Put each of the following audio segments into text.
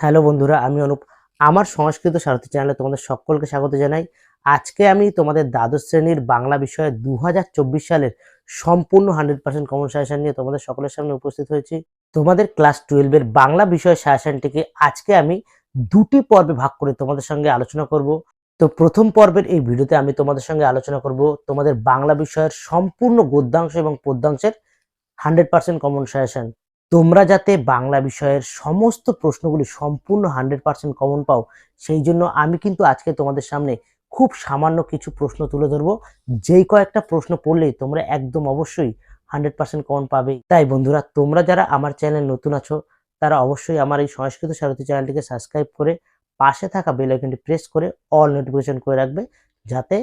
Hello বন্ধুরা, আমি অনুপ। আমার সংস্কৃত সারথী চ্যানেলে তোমাদের সকলকে স্বাগত জানাই। আজকে আমি তোমাদের দ্বাদশ শ্রেণির বাংলা বিষয়ে দু সালের সম্পূর্ণ হান্ড্রেড পার্সেন্ট কমন সাজেশন নিয়ে তোমাদের সকলের সামনে উপস্থিত হয়েছি। তোমাদের ক্লাস টুয়েলভের বাংলা বিষয় সাজেশনটিকে আজকে আমি দুটি পর্বে ভাগ করে তোমাদের সঙ্গে আলোচনা করব। তো প্রথম পর্বের এই ভিডিওতে আমি তোমাদের সঙ্গে আলোচনা করব তোমাদের বাংলা বিষয়ের সম্পূর্ণ গদ্যাংশ এবং পদ্যাংশের হান্ড্রেড পার্সেন্ট কমন সাজেশন তোমরা যাতে বাংলা বিষয়ের সমস্ত প্রশ্নগুলি সম্পূর্ণ হান্ড্রেড পার্সেন্ট কমন পাও, সেই জন্য আমি কিন্তু আজকে তোমাদের সামনে খুব সামান্য কিছু প্রশ্ন তুলে ধরবো। যেই কয়েকটা প্রশ্ন পড়লেই তোমরা একদম অবশ্যই হান্ড্রেড পার্সেন্ট কমন পাবেই তাই বন্ধুরা, তোমরা যারা আমার চ্যানেল নতুন আছো, তারা অবশ্যই আমার এই সংস্কৃত সারথী চ্যানেলটিকে সাবস্ক্রাইব করে পাশে থাকা বেল প্রেস করে অল নোটিফিকেশন করে রাখবে, যাতে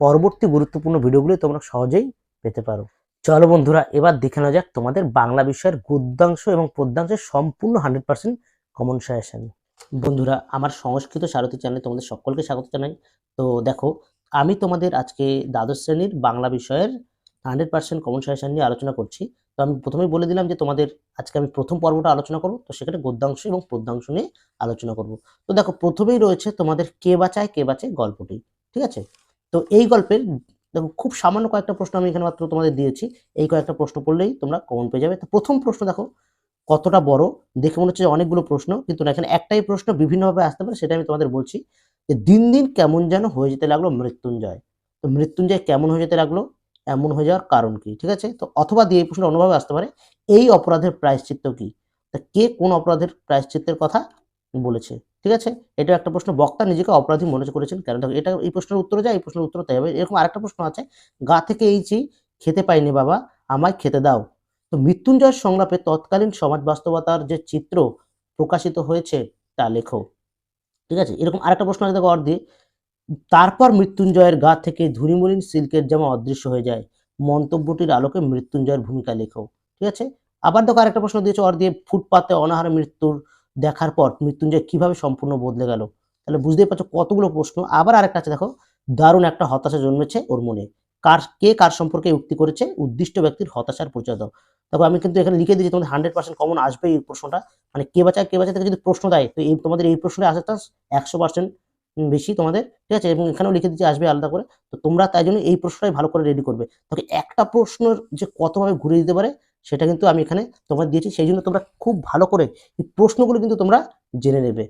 পরবর্তী গুরুত্বপূর্ণ ভিডিওগুলি তোমরা সহজেই পেতে পারো। চলো বন্ধুরা, এবার দেখে নেওয়া যাক তোমাদের বাংলা বিষয়ের গদ্যাংশ এবং পদ্যাংশের সম্পূর্ণ হান্ড্রেড পার্সেন্ট কমন সাজেশন বন্ধুরা, আমার সংস্কৃত সারথী চ্যানেলে তোমাদের সকলকে স্বাগত জানাই। তো দেখো, আমি তোমাদের আজকে দ্বাদশ শ্রেণির বাংলা বিষয়ের হান্ড্রেড পার্সেন্ট কমন সাজেশন নিয়ে আলোচনা করছি। তো আমি প্রথমেই বলে দিলাম যে তোমাদের আজকে আমি প্রথম পর্বটা আলোচনা করব, তো সেখানে গদ্যাংশ এবং পদ্যাংশ নিয়ে আলোচনা করব। তো দেখো, প্রথমেই রয়েছে তোমাদের কে বাঁচায় কে বাঁচায় গল্পটি, ঠিক আছে? তো এই গল্পের দেখো খুব সামান্য কয়েকটা প্রশ্ন আমি এখানে মাত্র তোমাদের দিয়েছি। এই কয়েকটা প্রশ্ন পড়লেই তোমরা কমন পেয়ে যাবে। তো প্রথম প্রশ্ন দেখো, কতটা বড়? দেখে মনে হচ্ছে অনেকগুলো প্রশ্ন, কিন্তু না, এখানে একটাই প্রশ্ন বিভিন্নভাবে আসতে পারে, সেটা আমি তোমাদের বলছি যে দিন দিন কেমন যেন হয়ে যেতে লাগল মৃত্যুঞ্জয়। তো মৃত্যুঞ্জয় কেমন হয়ে যেতে লাগল? এমন হয়ে যাওয়ার কারণ কি? ঠিক আছে? তো অথবা দিয়ে এই প্রশ্ন অন্যভাবে আসতে পারে, এই অপরাধের প্রায়শ্চিত্ত কি? তা কে কোন অপরাধের প্রায়শ্চিত্তের কথা বলেছে? ঠিক আছে? এটা একটা প্রশ্ন। বক্তা নিজেকে অপরাধী মনে করেছেন কেন? দেখো, এটা এই প্রশ্নের উত্তর যায়, এই প্রশ্নের উত্তর তাই হবে। এরকম আরেকটা প্রশ্ন আছে। গা থেকে এই চি খেতে পাইনি বাবা, আমায় খেতে দাও। তো মৃত্যুঞ্জয়ের সংলাপে তৎকালীন সমাজ বাস্তবতার যে চিত্র প্রকাশিত হয়েছে তা লেখো। ঠিক আছে? এরকম আরেকটা প্রশ্ন আছে, দেখো অর্ধে তারপর মৃত্যুঞ্জয়ের গা থেকে ধুরিমলিন সিল্কের জামা অদৃশ্য হয়ে যায়। মন্তব্যটির আলোকে মৃত্যুঞ্জয়ের ভূমিকা লেখো। ঠিক আছে? আবার দেখো আরেকটা প্রশ্ন দিয়েছে অর দিয়ে ফুটপাতে অনাহারে মৃত্যুর দেখার পর মৃত্যুঞ্জয় কীভাবে সম্পূর্ণ বদলে গেল? তাহলে বুঝতেই পারছ কতগুলো প্রশ্ন। আবার আরেকটা আছে, দেখো, দারুণ একটা হতাশা জন্মেছে ওর মনে। কার, কে কার সম্পর্কে উক্তি করেছে? উদ্দিষ্ট ব্যক্তির হতাশার পরিচয় দাও দেখো, আমি কিন্তু এখানে লিখে দিয়েছি, তোমাদের হান্ড্রেড পার্সেন্ট কমন আসবে এই প্রশ্নটা। মানে কে বাঁচায় কে বাঁচায় থেকে যদি প্রশ্ন দেয়, তো এই তোমাদের এই প্রশ্নে আসার চান্স একশো পার্সেন্ট বেশি তোমাদের। ঠিক আছে? এবং এখানেও লিখে দিচ্ছি আসবে আলাদা করে। তো তোমরা তাই জন্য এই প্রশ্নটাই ভালো করে রেডি করবে। তবে একটা প্রশ্নের যে কতভাবে ঘুরে দিতে পারে সেটা কিন্তু আমি এখানে তোমাদের দিয়েছি। সেই জন্য তোমরা খুব ভালো করে এই প্রশ্নগুলো কিন্তু তোমরা জেনে নেবে।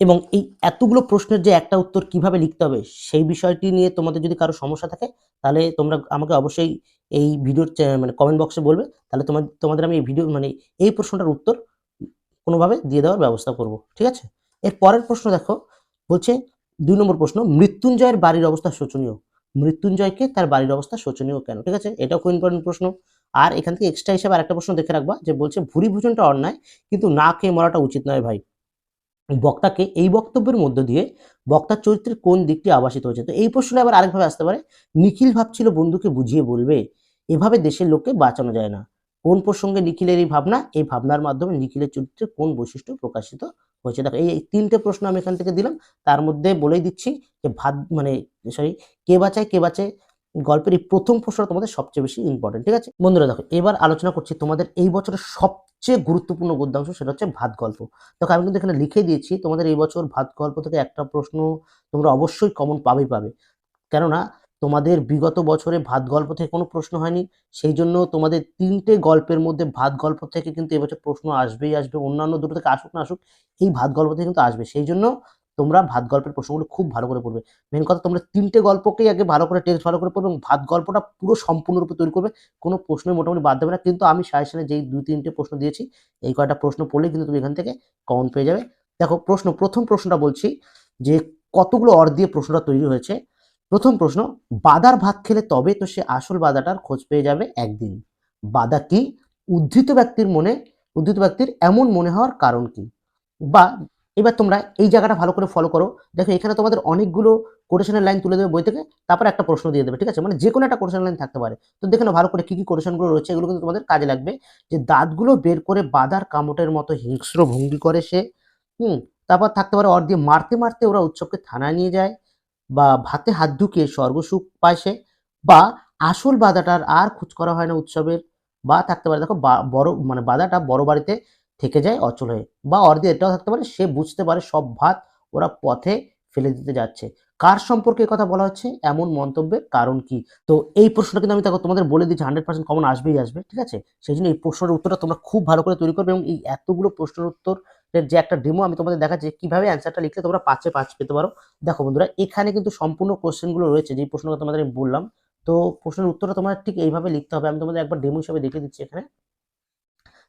এবং এই এতগুলো প্রশ্নের যে একটা উত্তর কীভাবে লিখতে হবে, সেই বিষয়টি নিয়ে তোমাদের যদি কারও সমস্যা থাকে, তাহলে তোমরা আমাকে অবশ্যই এই ভিডিওর মানে কমেন্ট বক্সে বলবে। তাহলে তোমার, তোমাদের আমি এই ভিডিও মানে এই প্রশ্নটার উত্তর কোনোভাবে দিয়ে দেওয়ার ব্যবস্থা করব, ঠিক আছে? এর পরের প্রশ্ন দেখো, বলছে দুই নম্বর প্রশ্ন, মৃত্যুঞ্জয়ের বাড়ির অবস্থা শোচনীয়। মৃত্যুঞ্জয়কে তার বাড়ির অবস্থা শোচনীয় কেন? ঠিক আছে? এটাও খুব ইম্পর্টেন্ট প্রশ্ন। আর এখান থেকে এক্সট্রা হিসেবে আরেকটা প্রশ্ন দেখে রাখবা যে বলছে ভুরি ভোজনটা অন্যায়, কিন্তু না খেয়ে মরাটা উচিত নয় ভাই। বক্তাকে এই বক্তব্যের মধ্য দিয়ে বক্তার চরিত্রের কোন দিকটি আবাসিত হয়েছে? তো এই প্রশ্নটা আবার আরেকভাবে আসতে পারে, নিখিল ভাবছিল বন্ধুকে বুঝিয়ে বলবে, এভাবে দেশের লোককে বাঁচানো যায় না। কোন প্রসঙ্গে নিখিলের এই ভাবনা? এই ভাবনার মাধ্যমে নিখিলের চরিত্রে কোন বৈশিষ্ট্য প্রকাশিত হয়েছে? দেখো, এই তিনটে প্রশ্ন আমি এখান থেকে দিলাম, তার মধ্যে বলেই দিচ্ছি যে ভাত মানে সরি কে বাঁচায় কে বাঁচায় গল্পের এই প্রথম প্রশ্নটা তোমাদের সবচেয়ে বেশি ইম্পর্টেন্ট ঠিক আছে? বন্ধুরা, দেখো, এবার আলোচনা করছি তোমাদের এই বছরের সবচেয়ে গুরুত্বপূর্ণ গদ্যাংশ, সেটা হচ্ছে ভাত গল্প। দেখো, আমি কিন্তু এখানে লিখে দিয়েছি, তোমাদের এই বছর ভাত গল্প থেকে একটা প্রশ্ন তোমরা অবশ্যই কমন পাবেই পাবে। কেননা, তোমাদের বিগত বছরে ভাত গল্প থেকে কোনো প্রশ্ন হয়নি, সেই জন্য তোমাদের তিনটে গল্পের মধ্যে ভাত গল্প থেকে কিন্তু এবছর প্রশ্ন আসবেই আসবে, অন্যান্য দুটো থেকে আসুক না আসুক, এই ভাত গল্প থেকে কিন্তু আসবে। সেই জন্য তোমরা ভাত গল্পের প্রশ্নগুলো খুব ভালো করে পড়বে। মেন কথা তোমরা তিনটে গল্পকেই আগে ভালো করে টেক্সট ভালো করে পড়বে এবং ভাত গল্পটা পুরো সম্পূর্ণরূপে তৈরি করবে। কোনো প্রশ্নই মোটামুটি বাদ দেবে না। কিন্তু আমি সাজেশনে যেই দুই, তিনটে প্রশ্ন দিয়েছি, এই কয়টা প্রশ্ন পড়লেই কিন্তু তুমি এখান থেকে কমন পেয়ে যাবে। দেখো, প্রশ্ন, প্রথম প্রশ্নটা বলছি যে কতগুলো অর দিয়ে প্রশ্নটা তৈরি হয়েছে? প্রথম প্রশ্ন, বাদার ভাত খেলে তবে তো সে আসল বাদাটার খোঁজ পেয়ে যাবে একদিন। বাদা কি? উদ্ধৃত ব্যক্তির মনে, উদ্ধৃত ব্যক্তির এমন মনে হওয়ার কারণ কি? বা এবার তোমরা এই জায়গাটা ভালো করে ফলো করো। দেখো, এখানে তোমাদের অনেকগুলো কোটেশনের লাইন তুলে দেবে বই থেকে, তারপর একটা প্রশ্ন দিয়ে দেবে, ঠিক আছে? মানে যে কোনো একটা কোটেশন লাইন থাকতে পারে। তো দেখে নাও ভালো করে কী কী কোটেশনগুলো রয়েছে, এগুলো কিন্তু তোমাদের কাজে লাগবে। যে দাঁতগুলো বের করে বাদার কামটের মতো হিংস্র ভঙ্গি করে সে, হুম? তারপর থাকতে পারে অর দিয়ে মারতে মারতে ওরা উৎসবকে থানায় নিয়ে যায়, বা ভাতে হাত ঢুকিয়ে স্বর্গসুখ পায় সে, বা আসল বাদাটার আর খোঁজ করা হয় না উৎসবের, বা থাকতে পারে, দেখো বড় মানে বাদাটা বড় বাড়িতে থেকে যায়, অচল হয়ে বা অর্ধে এটাও থাকতে পারে, সে বুঝতে পারে সব ভাত ওরা পথে ফেলে দিতে যাচ্ছে। কার সম্পর্কে কথা বলা হচ্ছে? এমন মন্তব্যের কারণ কি? তো এই প্রশ্নটা কিন্তু আমি দেখো তোমাদের বলে দিচ্ছি হান্ড্রেড পার্সেন্ট কমন আসবেই আসবে, ঠিক আছে? সেই জন্য এই প্রশ্নের উত্তরটা তোমরা খুব ভালো করে তৈরি করবে এবং এই এতগুলো প্রশ্নের উত্তর যে একটা ডেমো আমি তোমাদের দেখাচ্ছি কীভাবে অ্যান্সারটা লিখলে তোমরা পাঁচে পাঁচ পেতে পারো। দেখো বন্ধুরা, এখানে কিন্তু সম্পূর্ণ কোশ্চেনগুলো রয়েছে যে প্রশ্নটা তোমাদের আমি বললাম। তো প্রশ্নের উত্তরটা তোমার ঠিক এইভাবে লিখতে হবে। আমি তোমাদের একবার ডেমো হিসাবে দেখে দিচ্ছি এখানে।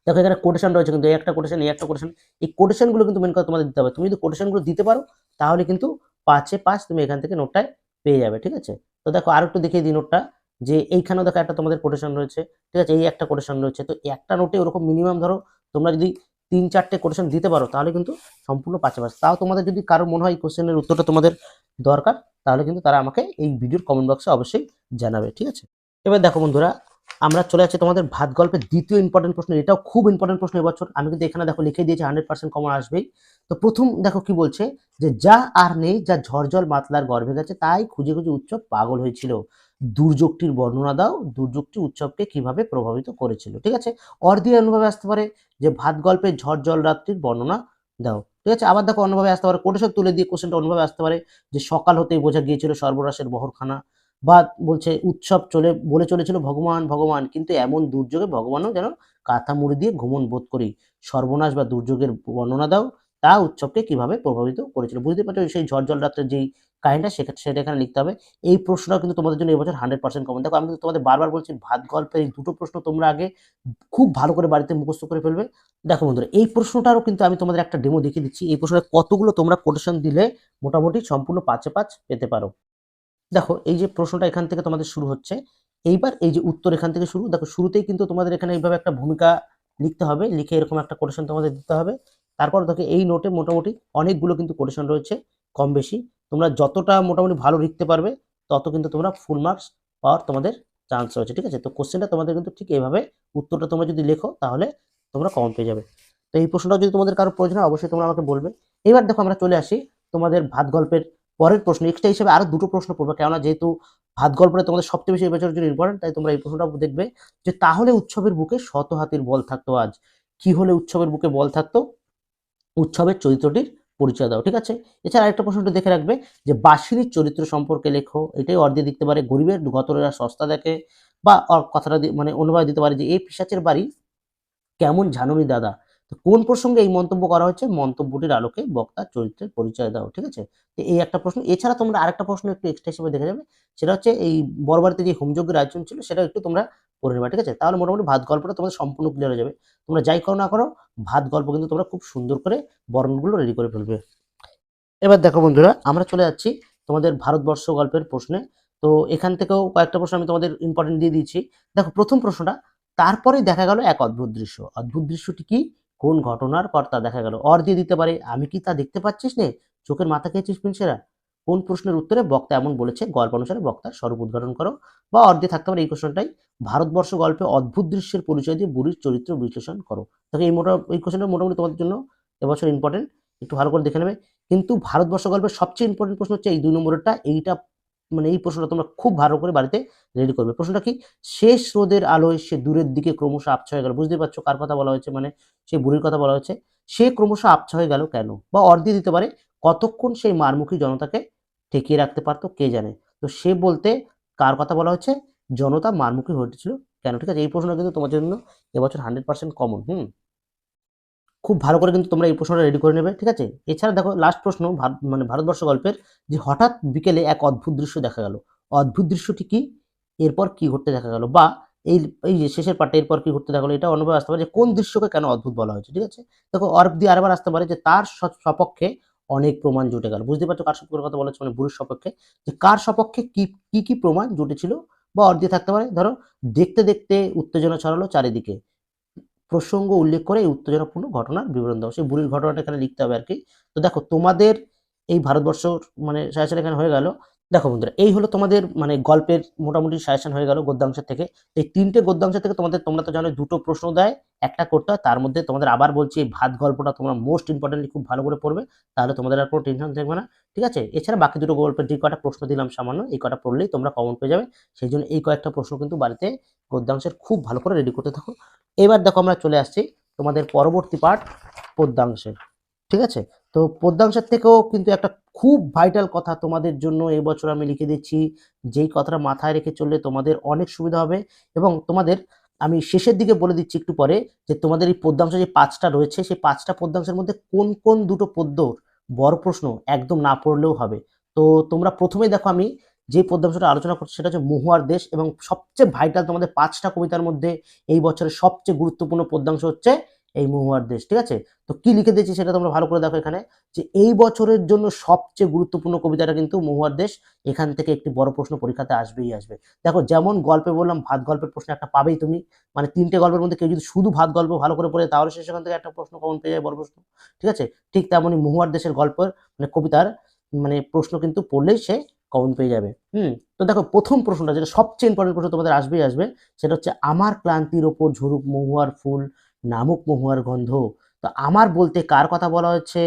দেখো, এখানে কোটেশন রয়েছে কিন্তু একটা কোটেশন এই একটা কোটেশন এই কোটেশনগুলো কিন্তু মেন কথা তোমাদের দিতে হবে। তুমি যদি কোটেশনগুলো দিতে পারো, তাহলে কিন্তু পাঁচে পাঁচ তুমি এখান থেকে নোটটায় পেয়ে যাবে, ঠিক আছে? তো দেখো আর একটু দেখিয়ে দিই নোটটা যে এইখানেও দেখো একটা তোমাদের কোটেশন রয়েছে, ঠিক আছে? এই একটা কোটেশন রয়েছে, তো একটা নোটে ওরকম মিনিমাম ধরো, তোমরা যদি তিন চারটে কোটেশন দিতে পারো, তাহলে কিন্তু সম্পূর্ণ পাঁচে পাঁচ। তাও তোমাদের যদি কারও মনে হয় কোশ্চেনের উত্তরটা তোমাদের দরকার, তাহলে কিন্তু তারা আমাকে এই ভিডিওর কমেন্ট বক্সে অবশ্যই জানাবে, ঠিক আছে? এবার দেখো বন্ধুরা আমরা চলে যাচ্ছি তোমাদের ভাত গল্পের দ্বিতীয় ইম্পর্টেন্ট প্রশ্ন, এটাও খুব ইম্পর্টেন্ট প্রশ্ন এবছর। আমি কিন্তু এখানে দেখো লিখে দিয়েছি হান্ড্রেড পার্সেন্ট কমন আসবেই। তো প্রথম দেখো কি বলছে যে, যা আর নেই, যা ঝড়জল মাতলার গর্ভে গেছে, তাই খুঁজে খুঁজে উৎসব পাগল হয়েছিল। দুর্যোগটির বর্ণনা দাও, দুর্যোগটি উৎসবকে কীভাবে প্রভাবিত করেছিল। ঠিক আছে? অর্ধীয় অনুভাবে আসতে পারে যে, ভাত গল্পের ঝড় জল রাত্রির বর্ণনা দাও। ঠিক আছে? আবার দেখো অন্যভাবে আসতে পারে কোটেশন তুলে দিয়ে কোশ্চেনটা অন্যভাবে আসতে পারে যে, সকাল হতেই বোঝা গিয়েছিল সর্বরাশের বহরখানা। বা বলছে, উৎসব চলে, বলে চলেছিল ভগবান ভগবান। কিন্তু এমন দুর্যোগে ভগবানও যেন কাঁথা মুড়ি দিয়ে ঘুমন বোধ করি। সর্বনাশ বা দুর্যোগের বর্ণনা দাও। তা উৎসবকে কীভাবে প্রভাবিত করেছিল? বুঝতে পারছ, সেই ঝড় জল রাত্রের যেই কাহিনীটা সেটা সেটা এখানে লিখতে হবে। এই প্রশ্নটা কিন্তু তোমাদের জন্য এবছর হান্ড্রেড পার্সেন্ট কমন দেখো, আমি কিন্তু তোমাদের বারবার বলছি, ভাত গল্পের এই দুটো প্রশ্ন তোমরা আগে খুব ভালো করে বাড়িতে মুখস্থ করে ফেলবে। দেখো বন্ধুরা, এই প্রশ্নটারও কিন্তু আমি তোমাদের একটা ডেমো দেখিয়ে দিচ্ছি। এই প্রশ্নটা কতগুলো তোমরা কোটেশন দিলে মোটামুটি সম্পূর্ণ পাঁচে পাঁচ পেতে পারো। দেখো, এই যে প্রশ্নটা এখান থেকে তোমাদের শুরু হচ্ছে, এইবার এই যে উত্তর এখান থেকে শুরু, দেখো শুরুতেই কিন্তু তোমাদের এখানে এইভাবে একটা ভূমিকা লিখতে হবে, লিখে এরকম একটা কোটেশন তোমাদের দিতে হবে। তারপর দেখো এই নোটে মোটামুটি অনেকগুলো কিন্তু কোটেশন রয়েছে, কম বেশি। তোমরা যতটা মোটামুটি ভালো লিখতে পারবে, তত কিন্তু তোমরা ফুল মার্কস পাওয়ার তোমাদের চান্স রয়েছে, ঠিক আছে? তো কোশ্চেনটা তোমাদের কিন্তু ঠিক এইভাবে, উত্তরটা তোমরা যদি লেখো, তাহলে তোমরা কমন পেয়ে যাবে। তো এই প্রশ্নটা যদি তোমাদের কারও প্রয়োজন হয়, অবশ্যই তোমরা আমাকে বলবে। এবার দেখো আমরা চলে আসি তোমাদের ভাত গল্পের পরের প্রশ্ন এক্সট্রা হিসেবে আরও দুটো প্রশ্ন পড়বে, কেননা যেহেতু ভাত গল্পটা তোমাদের সবচেয়ে বেশি এবছরের জন্য ইম্পর্টেন্ট তাই তোমরা এই প্রশ্নটা দেখবে যে তাহলে উৎসবের বুকে শত হাতির বল থাকতো আজ। কি হলে উৎসবের বুকে বল থাকতো? উৎসবের চরিত্রটির পরিচয় দাও, ঠিক আছে? এছাড়া আরেকটা প্রশ্নটা দেখে রাখবে যে বাসিনীর চরিত্র সম্পর্কে লেখো, এটাই অর্ধে দিতে পারে, গরিবের গতরেরা সস্তা দেখে, বা কথাটা মানে অনুবাদ দিতে পারে যে এই পিসাচের বাড়ি কেমন জানুনি দাদা? তো কোন প্রসঙ্গে এই মন্তব্য করা হচ্ছে? মন্তব্যটির আলোকে বক্তার চরিত্রের পরিচয় দাও, ঠিক আছে? তো এই একটা প্রশ্ন, এছাড়া তোমরা আরেকটা প্রশ্ন একটু এক্সট্রা হিসেবে দেখে যাবে সেটা হচ্ছে এই বড়বাড়িতে যে হোমযজ্ঞের আয়োজন ছিল, সেটা একটু তোমরা করে নেবা, ঠিক আছে? তাহলে মোটামুটি ভাত গল্পটা তোমাদের সম্পূর্ণ ক্লিয়ার হয়ে যাবে। তোমরা যাই করো না করো, ভাত গল্প কিন্তু তোমরা খুব সুন্দর করে বর্ণগুলো রেডি করে ফেলবে। এবার দেখো বন্ধুরা, আমরা চলে যাচ্ছি তোমাদের ভারতবর্ষ গল্পের প্রশ্নে। তো এখান থেকেও কয়েকটা প্রশ্ন আমি তোমাদের ইম্পর্টেন্ট দিয়ে দিচ্ছি দেখো, প্রথম প্রশ্নটা, তারপরে দেখা গেল এক অদ্ভুত দৃশ্য। অদ্ভুত দৃশ্যটি কি? কোন ঘটনার কর্তা দেখা গেল? অর দিয়ে দিতে পারে। আমি কি তা দেখতে পাচ্ছিস নে? চোখের মাথা খেয়েছিস পিনসেরা কোন প্রশ্নের উত্তরে বক্তা এমন বলেছে? গল্প অনুসারে বক্তার স্বরূপ উদ্ঘাটন করো। বা অর দিয়ে থাকতে পারে এই কোশ্চেনটাই ভারতবর্ষ গল্পে অদ্ভুত দৃশ্যের পরিচয় দিয়ে বুড়ির চরিত্র বিশ্লেষণ করো। দেখো, এই মোটা এই কোশ্চেনটা মোটামুটি তোমাদের জন্য এবছর ইম্পর্টেন্ট একটু ভালো করে দেখে নেবে। কিন্তু ভারতবর্ষ গল্পের সবচেয়ে ইম্পর্টেন্ট প্রশ্ন হচ্ছে এই দুই নম্বরটা এইটা মানে এই প্রশ্নটা তোমরা খুব ভালো করে বাড়িতে রেডি করবে। প্রশ্নটা কি? শেষ রোদের আলোয় সে দূরের দিকে ক্রমশ আবছা হয়ে গেল। বুঝতে পারছ কার কথা বলা হয়েছে? মানে সেই বুড়ির কথা বলা হয়েছে। সে ক্রমশ আবছা হয়ে গেল কেন? বা অর্ধে দিতে পারে। কতক্ষণ সেই মারমুখী জনতাকে ঠেকিয়ে রাখতে পারতো? কে জানে? তো সে বলতে কার কথা বলা হচ্ছে জনতা মারমুখী হয়েছিল কেন? ঠিক আছে, এই প্রশ্নটা কিন্তু তোমার জন্য এবছর হান্ড্রেড পার্সেন্ট কমন হুম? খুব ভালো করে কিন্তু তোমরা এই প্রশ্নটা রেডি করে নেবে, ঠিক আছে? এছাড়া দেখো লাস্ট প্রশ্ন মানে ভারতবর্ষ গল্পের যে হঠাৎ বিকেলে এক অদ্ভুত দৃশ্য দেখা গেল। অদ্ভুত দৃশ্যটি কি? এরপর কি ঘটতে দেখা গেল? বা এই এই যে শেষের পার্টে এরপর কি ঘটতে দেখা গেলো? এটা অনুভব আসতে পারে যে কোন দৃশ্যকে কেন অদ্ভুত বলা হয়েছে, ঠিক আছে? দেখো অর্ব দিয়ে আরেকবার আসতে পারে যে তার সপক্ষে অনেক প্রমাণ জুটে গেল। বুঝতে পারছ কার সপক্ষের কথা বলা হচ্ছে মানে বুড়ির সপক্ষে। যে কার সপক্ষে কি কি কি প্রমাণ জুটেছিল? বা অর্ধ থাকতে পারে, ধরো, দেখতে দেখতে উত্তেজনা ছড়ালো চারিদিকে। প্রসঙ্গ উল্লেখ করে এই উত্তেজনাপূর্ণ ঘটনার বিবরণ দাও সেই বুড়ির ঘটনাটা এখানে লিখতে হবে আর কি। তো দেখো, তোমাদের এই ভারতবর্ষ মানে সাজেশন এখানে হয়ে গেল। দেখো বন্ধুরা, এই হলো তোমাদের মানে গল্পের মোটামুটি সাজেশন হয়ে গেল গদ্যাংশের থেকে। এই তিনটে গদ্যাংশ থেকে তোমাদের, তোমরা তো জানো দুটো প্রশ্ন দেয়, একটা করতে হয়, তার মধ্যে তোমাদের আবার বলছি এই ভাত গল্পটা তোমরা মোস্ট ইম্পর্টেন্টলি খুব ভালো করে পড়বে, তাহলে তোমাদের আর কোনো টেনশন থাকবে না, ঠিক আছে? এছাড়া বাকি দুটো গল্পের যে কটা প্রশ্ন দিলাম সামান্য, এই কটা পড়লেই তোমরা কমন পেয়ে যাবে, সেই জন্য এই কয়েকটা প্রশ্ন কিন্তু বাড়িতে গদ্যাংশের খুব ভালো করে রেডি করতে থাকো। এবার দেখো আমরা চলে আসছি তোমাদের পরবর্তী পার্ট পদ্যাংশের ঠিক আছে? তো পদ্যাংশের থেকেও কিন্তু একটা খুব ভাইটাল কথা তোমাদের জন্য এই বছর আমি লিখে দিচ্ছি। যেই কথাটা মাথায় রেখে চললে তোমাদের অনেক সুবিধা হবে এবং তোমাদের আমি শেষের দিকে বলে দিচ্ছি একটু পরে যে তোমাদের এই পদ্যাংশ যে পাঁচটা রয়েছে, সেই পাঁচটা পদ্যাংশের মধ্যে কোন কোন দুটো পদ্যর বড় প্রশ্ন একদম না পড়লেও হবে। তো তোমরা প্রথমে দেখো আমি যে পদ্যাংশটা আলোচনা করছি সেটা হচ্ছে মহুয়ার দেশ এবং সবচেয়ে ভাইটাল তোমাদের পাঁচটা কবিতার মধ্যে এই বছরের সবচেয়ে গুরুত্বপূর্ণ পদ্যাংশ হচ্ছে এই মহুয়ার দেশ, ঠিক আছে? তো কি লিখে দিয়েছি সেটা তোমরা ভালো করে দেখো এখানে, যে এই বছরের জন্য সবচেয়ে গুরুত্বপূর্ণ কবিতাটা কিন্তু মহুয়ার দেশ, এখান থেকে একটি বড় প্রশ্ন পরীক্ষাতে আসবেই আসবে। দেখো, যেমন গল্পে বললাম, ভাত গল্পের প্রশ্ন একটা পাবেই তুমি। মানে তিনটে গল্পের মধ্যে কেউ যদি শুধু ভাত গল্প ভালো করে পড়ে, তাহলে সে সেখান থেকে একটা প্রশ্ন কমন পেয়ে যায়, বড় প্রশ্ন, ঠিক আছে? ঠিক তেমনই মহুয়ার দেশের গল্পের মানে কবিতার মানে প্রশ্ন কিন্তু পড়লেই সে কমন পেয়ে যাবে। হুম, তো দেখো, প্রথম প্রশ্নটা, যেটা সবচেয়ে ইম্পর্টেন্ট প্রশ্ন তোমাদের আসবেই আসবে, সেটা হচ্ছে, আমার ক্লান্তির ওপর ঝরুক মহুয়ার ফুল নামুক মহুয়ার গন্ধ। তো আমার বলতে কার কথা বলা হচ্ছে?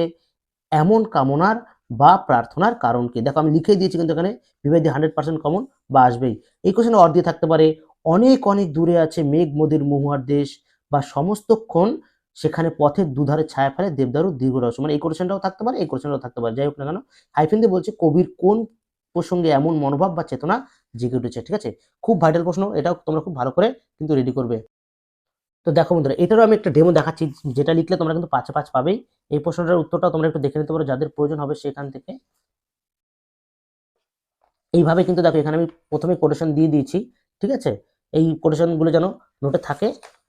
এমন কামনার বা প্রার্থনার কারণ কি দেখো আমি লিখে দিয়েছি কিন্তু এখানে বিবাদী হান্ড্রেড পার্সেন্ট কমন বা আসবেই। এই কোশ্চেনে অর্ধ দিয়ে থাকতে পারে, অনেক অনেক দূরে আছে মেঘ, মোদের, মহুয়ার দেশ বা সমস্তক্ষণ সেখানে পথের দুধারে ছায়া ফেলে দেবদারু, দীর্ঘ রহস্য। মানে এই কোশ্চেনটাও থাকতে পারে, এই কোশ্চেনটাও থাকতে পারে। যাই হোক না কেন হাইফেন দিয়ে বলছে কবির কোন প্রসঙ্গে এমন মনোভাব বা চেতনা জেগে উঠেছে, ঠিক আছে? খুব ভাইটাল প্রশ্ন, এটাও তোমরা খুব ভালো করে কিন্তু রেডি করবে। তো দেখো বন্ধুরা, এটারও আমি একটা ডেমো দেখাচ্ছি, যেটা লিখলে তোমরা কিন্তু পাঁচে পাঁচ পাবেই। এই প্রশ্নটার উত্তরটা তোমরা একটু দেখে নিতে পারো, যাদের প্রয়োজন হবে সেখান থেকে। এইভাবে কিন্তু দেখো, এখানে আমি প্রথমে কোটেশন দিয়ে দিয়েছি, ঠিক আছে? এই কোটেশনগুলো যেন নোটে থাকে।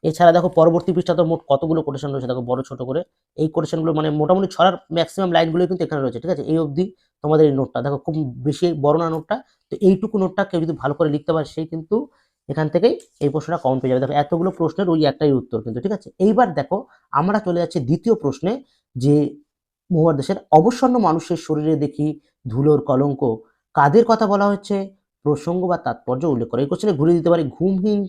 এছাড়া দেখো, পরবর্তী পৃষ্ঠা তো মোট কতগুলো কোটেশন রয়েছে, দেখো, বড়, ছোট করে। এই কোটেশনগুলো মানে মোটামুটি ছড়ার ম্যাক্সিমাম লাইনগুলো কিন্তু এখানে রয়েছে, ঠিক আছে? এই অবধি তোমাদের এই নোটটা দেখো, খুব বেশি বড় না নোটটা তো এইটুকু নোটটা কেউ যদি ভালো করে লিখতে পারে সেই কিন্তু এখান থেকেই এই প্রশ্নটা কম পেয়ে যাবে। দেখো, এতগুলো প্রশ্নের ওই একটাই উত্তর কিন্তু, ঠিক আছে? এইবার দেখো, আমরা চলে যাচ্ছি দ্বিতীয় প্রশ্নে, যে মহুয়ার দেশের অবসন্ন মানুষের শরীরে দেখি ধুলোর কলঙ্ক। কাদের কথা বলা হচ্ছে? প্রসঙ্গ বা তাৎপর্য উল্লেখ করে। এই কোশ্চেনে ঘুরে দিতে পারি, ঘুমহীন,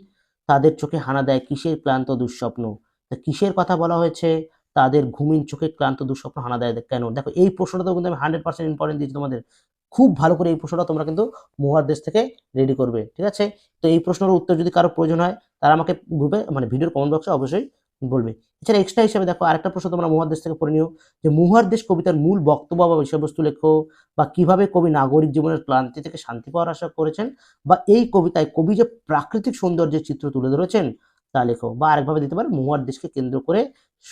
তাদের চোখে হানা দেয় কিসের ক্লান্ত দুঃস্বপ্ন? তা কিসের কথা বলা হয়েছে? তাদের ঘুমিন চোখে ক্লান্ত দুঃস্বপ্ন হানা দেয় কেন? দেখো, এই প্রশ্নটা তো কিন্তু আমি হান্ড্রেড পার্সেন্ট ইম্পর্টেন্ট দিয়েছি তোমাদের। খুব ভালো করে এই প্রশ্নটা তোমরা কিন্তু মহুয়ার দেশ থেকে রেডি করবে, ঠিক আছে? তো এই প্রশ্নের উত্তর যদি কারও প্রয়োজন হয়, তারা আমাকে গ্রুপে মানে ভিডিওর কমেন্ট বক্সে অবশ্যই বলবে। এছাড়া এক্সট্রা হিসেবে দেখো, আরেকটা প্রশ্ন তোমরা মহুয়ার দেশ থেকে পড়ে নিও, যে মহুয়ার দেশ কবিতার মূল বক্তব্য বা বিষয়বস্তু লেখো, বা কীভাবে কবি নাগরিক জীবনের ক্লান্তি থেকে শান্তি পাওয়ার আশা করেছেন, বা এই কবিতায় কবি যে প্রাকৃতিক সৌন্দর্যের চিত্র তুলে ধরেছেন, তা লেখো, বা আরেকভাবে দিতে পারে মহুয়ার দেশকে কেন্দ্র করে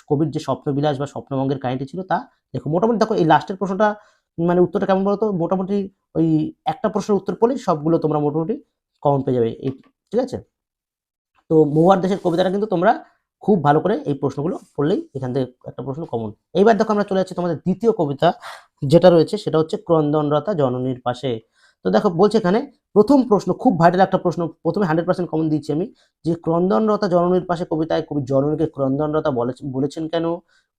কবির যে স্বপ্নবিলাস বা স্বপ্নভঙ্গের কাহিনীটি ছিল তা দেখো মোটামুটি দেখো, এই লাস্টের প্রশ্নটা মানে উত্তরটা কেমন বলতো? মোটামুটি ওই একটা প্রশ্নের উত্তর পড়লেই সবগুলো তোমরা মোটামুটি কমন পেয়ে যাবে। এই ঠিক আছে? তো মহুয়ার দেশের কবিতাটা কিন্তু তোমরা খুব ভালো করে এই প্রশ্নগুলো পড়লেই এখান থেকে একটা প্রশ্ন কমন এইবার দেখো আমরা চলে যাচ্ছি তোমাদের দ্বিতীয় কবিতা যেটা রয়েছে, সেটা হচ্ছে ক্রন্দনরতা জননীর পাশে। তো দেখো, বলছে এখানে, প্রথম প্রশ্ন, খুব ভাইটাল একটা প্রশ্ন, প্রথমে হান্ড্রেড পার্সেন্ট কমন দিচ্ছি আমি, যে ক্রন্দনরতা জননীর পাশে কবিতায় কবি জননীকে ক্রন্দনরতা বলেছেন কেন?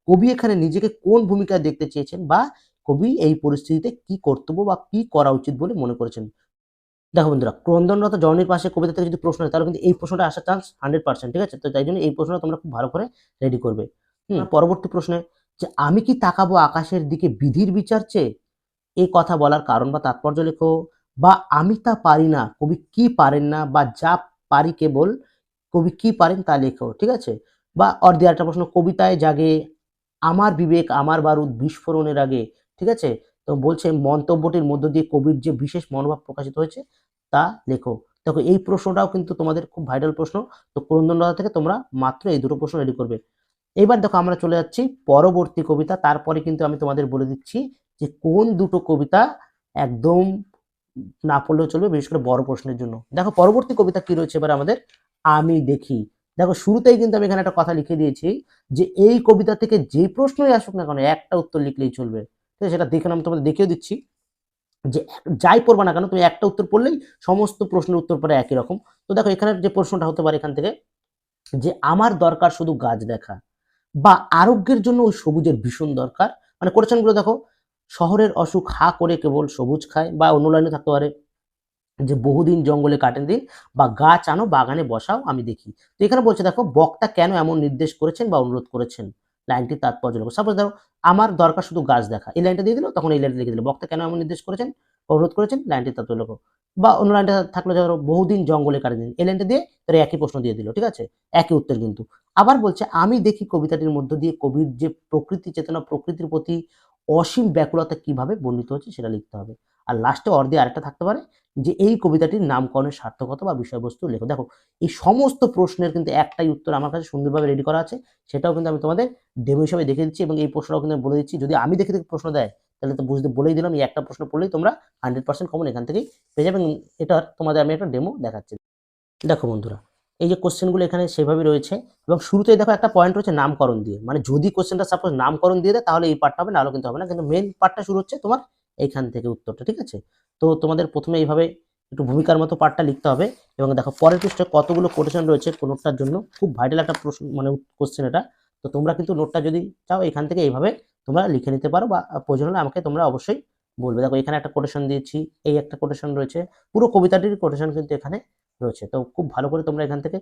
কবি এখানে নিজেকে কোন ভূমিকায় দেখতে চেয়েছেন বা কবি এই পরিস্থিতিতে কি কর্তব্য বা কি করা উচিত বলে মনে করেছেন? দেখো বন্ধুরা ক্রন্দনরত জননীর পাশে কবিতা থেকে যদি প্রশ্ন হয় তাহলে কিন্তু এই প্রশ্নটা আসার চান্স হান্ড্রেড পার্সেন্ট ঠিক আছে? তো তাই জন্য এই প্রশ্নটা তোমরা খুব ভালো করে রেডি করবে। হুম পরবর্তী প্রশ্নে যে আমি কি তাকাবো আকাশের দিকে বিধির বিচার চেয়ে? এই কথা বলার কারণ বা তাৎপর্য লেখো। বা আমি তা পারি না কবি কি পারেন না? বা যা পারি কেবল কবি কি পারেন তা লেখো ঠিক আছে? বা অর্ধে একটা প্রশ্ন কবিতায় জাগে আমার বিবেক আমার বারুদ বিস্ফোরণের আগে ঠিক আছে? তো বলছে, মন্তব্যটির মধ্য দিয়ে কবির যে বিশেষ মনোভাব প্রকাশিত হয়েছে, তা লেখো। দেখো, এই প্রশ্নটাও কিন্তু তোমাদের খুব ভাইটাল প্রশ্ন। তো ক্রন্দনরতা থেকে তোমরা মাত্র এই দুটো প্রশ্ন রেডি করবে। এবার দেখো, আমরা চলে যাচ্ছি পরবর্তী কবিতা। তারপরে কিন্তু আমি তোমাদের বলে দিচ্ছি যে, কোন দুটো কবিতা একদম না পড়লেও চলবে, বিশেষ করে বড় প্রশ্নের জন্য। দেখো, পরবর্তী কবিতা কি রয়েছে এবার আমাদের? আমি দেখি। দেখো, শুরুতেই কিন্তু আমি এখানে একটা কথা লিখে দিয়েছি যে, এই কবিতা থেকে যে প্রশ্নই আসুক না কেন, একটা উত্তর লিখলেই চলবে। ঠিক আছে, সেটা দেখে আমি তোমাদের দেখিয়ে দিচ্ছি। যে যাই পড়বা না কেন, তুমি একটা উত্তর পড়লেই সমস্ত প্রশ্নের উত্তর পড়ে একই রকম। তো দেখো, এখানে যে প্রশ্নটা হতে পারে এখান থেকে, যে আমার দরকার শুধু গাছ দেখা বা আরোগ্যের জন্য ওই সবুজের ভীষণ দরকার। মানে কোটেশনগুলো দেখো, শহরের অসুখ হা করে কেবল সবুজ খায় বা অন্য লাইনে থাকতে পারে। যে বহুদিন জঙ্গলে কাটেন দিন বা গাছ আনো, বাগানে বসাও, আমি দেখি। তো এখানে বলছে দেখো, বক্তা কেন এমন নির্দেশ করেছেন বা অনুরোধ করেছেন? লাইনটি তাৎপর্য সাপোজ ধরো আমার দরকার শুধু গাছ দেখা। এই লাইনটা দিয়ে দিল, তখন এই লাইনটা লিখে দিল। বক্তা কেন এমন নির্দেশ করেছেন অনুরোধ করেছেন? লাইনটি তাৎপর্য লোক বা অন্য লাইনটা থাকল ধরো বহুদিন জঙ্গলে কাটিয়ে এই লাইনটা দিয়ে তারা একই প্রশ্ন দিয়ে দিল, ঠিক আছে? একই উত্তর কিন্তু। আবার বলছে, আমি দেখি কবিতাটির মধ্য দিয়ে কবির যে প্রকৃতি চেতনা, প্রকৃতির প্রতি অসীম ব্যাকুলতা কীভাবে বর্ণিত হচ্ছে সেটা লিখতে হবে। আর লাস্টে অর্ধে আরেকটা থাকতে পারে যে এই কবিতাটির নামকরণের সার্থকতা বা বিষয়বস্তু লেখো। দেখো, এই সমস্ত প্রশ্নের কিন্তু একটাই উত্তর আমার কাছে সুন্দরভাবে রেডি করা আছে, সেটাও কিন্তু আমি তোমাদের ডেমো হিসাবে দেখে দিচ্ছি এবং এই প্রশ্নটাও কিন্তু বলে দিচ্ছি। যদি আমি দেখে দেখে প্রশ্ন দেয়, তাহলে তো বুঝতে বলেই দিলাম, এই একটা প্রশ্ন পড়লেই তোমরা হান্ড্রেড পার্সেন্ট কমন এখান থেকেই পেয়ে যাবে এটা তোমাদের আমি একটা ডেমো দেখাচ্ছি। দেখো বন্ধুরা এই যে কোশ্চেনগুলো এখানে সেভাবে রয়েছে এবং শুরুতেই দেখো একটা পয়েন্ট রয়েছে নামকরণ দিয়ে। মানে যদি কোশ্চেনটা সাপোজ নামকরণ দিয়ে দেয়, তাহলে এই পার্টটা হবে, নাহলে কিন্তু হবে না। কিন্তু মেন পার্টটা শুরু হচ্ছে তোমার এইখান থেকে উত্তরটা, ঠিক আছে? তো তোমাদের প্রথমে এইভাবে একটু ভূমিকার মতো পার্টটা লিখতে হবে এবং দেখো পরের পৃষ্ঠে কতগুলো কোটেশন রয়েছে কোনোটার জন্য খুব ভাইটাল একটা প্রশ্ন মানে কোশ্চেন এটা। তো তোমরা কিন্তু নোটটা যদি চাও এখান থেকে এইভাবে তোমরা লিখে নিতে পারো বা প্রয়োজন হলে আমাকে তোমরা অবশ্যই বলবে। দেখো এখানে একটা কোটেশন দিয়েছি, এই একটা কোটেশন রয়েছে। পুরো কবিতাটির কোটেশন কিন্তু এখানে রয়েছে। তো খুব ভালো করে তোমরা এখান থেকে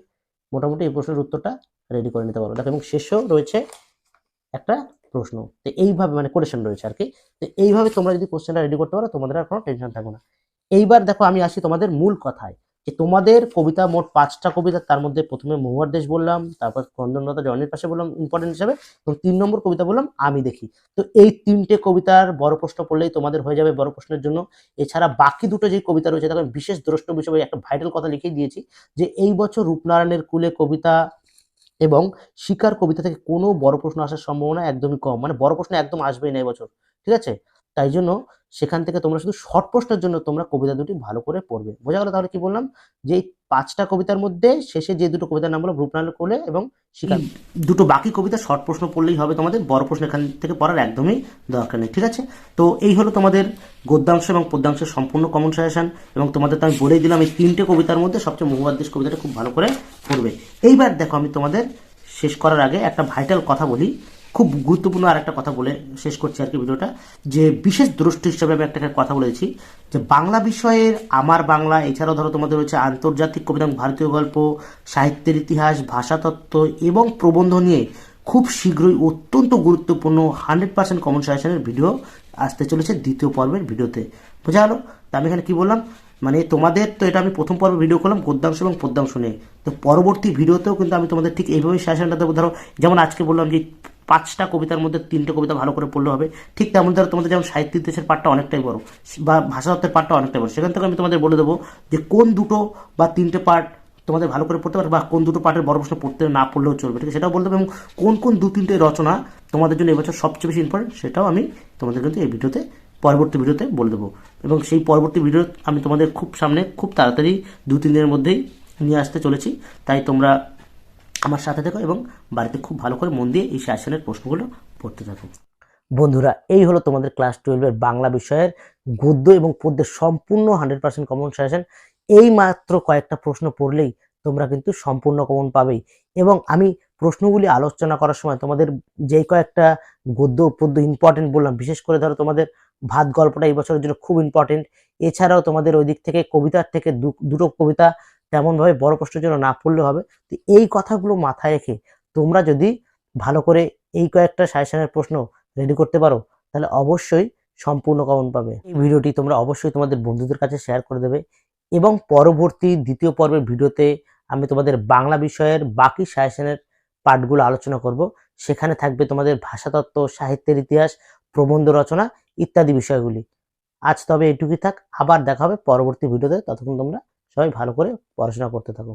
মোটামুটি এই প্রশ্নের উত্তরটা রেডি করে নিতে পারো। দেখো, এবং শেষেও রয়েছে একটা প্রশ্ন। তো এইভাবে মানে কোয়েশন রয়েছে আর কি। তো এইভাবে তোমরা যদি কোশ্চেনটা রেডি করতে পারো, তোমাদের আর কোনো টেনশন থাকবে না। এইবার দেখো, আমি আসি তোমাদের মূল কথায়। যে তোমাদের কবিতা মোট পাঁচটা কবিতা, তার মধ্যে প্রথমে মহুয়ার দেশ বললাম, তারপর ক্রন্দনলতা জনের পাশে বললাম ইম্পর্টেন্ট হিসাবে, এবং তিন নম্বর কবিতা বললাম, আমি দেখি। তো এই তিনটে কবিতার বড় প্রশ্ন পড়লেই তোমাদের হয়ে যাবে বড় প্রশ্নের জন্য। এছাড়া বাকি দুটো যে কবিতা রয়েছে, তাকে বিশেষ দ্রষ্টব্য হিসেবে একটা ভাইটাল কথা লিখে দিয়েছি, যে এই বছর রূপনারায়ণের কুলে কবিতা এবং শিকার কবিতা থেকে কোনো বড় প্রশ্ন আসার সম্ভাবনা একদমই কম। মানে বড় প্রশ্ন একদম আসবেই না এবছর ঠিক আছে? তাই জন্য সেখান থেকে তোমরা শুধু শর্ট প্রশ্নের জন্য তোমরা কবিতা দুটি ভালো করে পড়বে। বোঝা গেল তাহলে কি বললাম? যে পাঁচটা কবিতার মধ্যে শেষে যে দুটো কবিতার নাম হলো রূপনারায়ণ কোলে এবং শিকার। দুটো বাকি কবিতা শর্ট প্রশ্ন পড়লেই হবে তোমাদের, বড় প্রশ্ন এখান থেকে পড়ার একদমই দরকার নেই, ঠিক আছে? তো এই হলো তোমাদের গদ্যাংশ এবং পদ্যাংশের সম্পূর্ণ কমন সাজেশন এবং তোমাদের তো আমি বলেই দিলাম এই তিনটে কবিতার মধ্যে সবচেয়ে মহুয়াদ্দেশ কবিতাটা খুব ভালো করে পড়বে। এইবার দেখো আমি তোমাদের শেষ করার আগে একটা ভাইটাল কথা বলি। খুব গুরুত্বপূর্ণ আর একটা কথা বলে শেষ করছি আর কি ভিডিওটা, যে বিশেষ দ্রষ্টি হিসাবে আমি একটা কথা বলেছি, যে বাংলা বিষয়ের আমার বাংলা, এছাড়াও ধরো তোমাদের হচ্ছে আন্তর্জাতিক কবিতা এবং ভারতীয় গল্প, সাহিত্যের ইতিহাস, ভাষাতত্ত্ব এবং প্রবন্ধ নিয়ে খুব শীঘ্রই অত্যন্ত গুরুত্বপূর্ণ হান্ড্রেড পার্সেন্ট কমন সাজেশনের ভিডিও আসতে চলেছে দ্বিতীয় পর্বের ভিডিওতে বোঝা গেল? তো আমি এখানে কী বললাম? মানে তোমাদের তো এটা আমি প্রথম পর্বে ভিডিও করলাম, গদ্যাংশ এবং পদ্যাংশ নিয়ে। তো পরবর্তী ভিডিওতেও কিন্তু আমি তোমাদের ঠিক এইভাবেই সাজেশনটা দেবো। ধরো, যেমন আজকে বললাম যে পাঁচটা কবিতার মধ্যে তিনটে কবিতা ভালো করে পড়লে হবে। ঠিক তেমন ধরো তোমাদের যেমন সাহিত্যিক দেশের পাঠটা অনেকটাই বড়, বা ভাষাতত্ত্বের পাঠটা অনেকটাই বড়। সেখান থেকে আমি তোমাদের বলে দেবো যে কোন দুটো বা তিনটে পার্ট তোমাদের ভালো করে পড়তে পারবে বা কোন দুটো পার্টের বড় প্রশ্ন পড়তে না পড়লেও চলবে। ঠিক আছে, সেটাও বলতে এবং কোন কোন দু তিনটে রচনা তোমাদের জন্য এবছর সবচেয়ে বেশি ইম্পর্টেন্ট সেটাও আমি তোমাদের কিন্তু এই ভিডিওতে, পরবর্তী ভিডিওতে বলে দেবো। এবং সেই পরবর্তী ভিডিও আমি তোমাদের খুব সামনে খুব তাড়াতাড়ি দু তিন দিনের মধ্যেই নিয়ে আসতে চলেছি। তাই তোমরা আমার সাথে থেকো এবং বাড়িতে খুব ভালো করে মন দিয়ে এই সেশনের প্রশ্নগুলো পড়তে থাকো। বন্ধুরা, এই হলো তোমাদের ক্লাস টুয়েলভের বাংলা বিষয়ের গদ্য এবং পদ্যের সম্পূর্ণ হান্ড্রেড পার্সেন্ট কমন সাজেশন এই মাত্র কয়েকটা প্রশ্ন পড়লেই তোমরা কিন্তু সম্পূর্ণ কমন পাবেই। এবং আমি প্রশ্নগুলি আলোচনা করার সময় তোমাদের যেই কয়েকটা গদ্য পদ্য ইম্পর্টেন্ট বললাম, বিশেষ করে ধরো তোমাদের ভাত গল্পটা এই বছরের জন্য খুব ইম্পর্টেন্ট এছাড়াও তোমাদের ওই দিক থেকে কবিতার থেকে দুটো কবিতা তেমনভাবে বড় প্রশ্নের জন্য না পড়লে হবে। তো এই কথাগুলো মাথায় রেখে তোমরা যদি ভালো করে এই কয়েকটা সাজেশনের প্রশ্ন রেডি করতে পারো, তাহলে অবশ্যই সম্পূর্ণ কমন পাবে। এই ভিডিওটি তোমরা অবশ্যই তোমাদের বন্ধুদের কাছে শেয়ার করে দেবে এবং পরবর্তী দ্বিতীয় পর্বের ভিডিওতে আমি তোমাদের বাংলা বিষয়ের বাকি সাজেশনের পাঠগুলো আলোচনা করব। সেখানে থাকবে তোমাদের ভাষাতত্ত্ব সাহিত্যের ইতিহাস, প্রবন্ধ রচনা ইত্যাদি বিষয়গুলি। আজ তবে এটুকুই থাক, আবার দেখা হবে পরবর্তী ভিডিওতে। ততক্ষণ তোমরা সবাই ভালো করে পড়াশোনা করতে থাকো।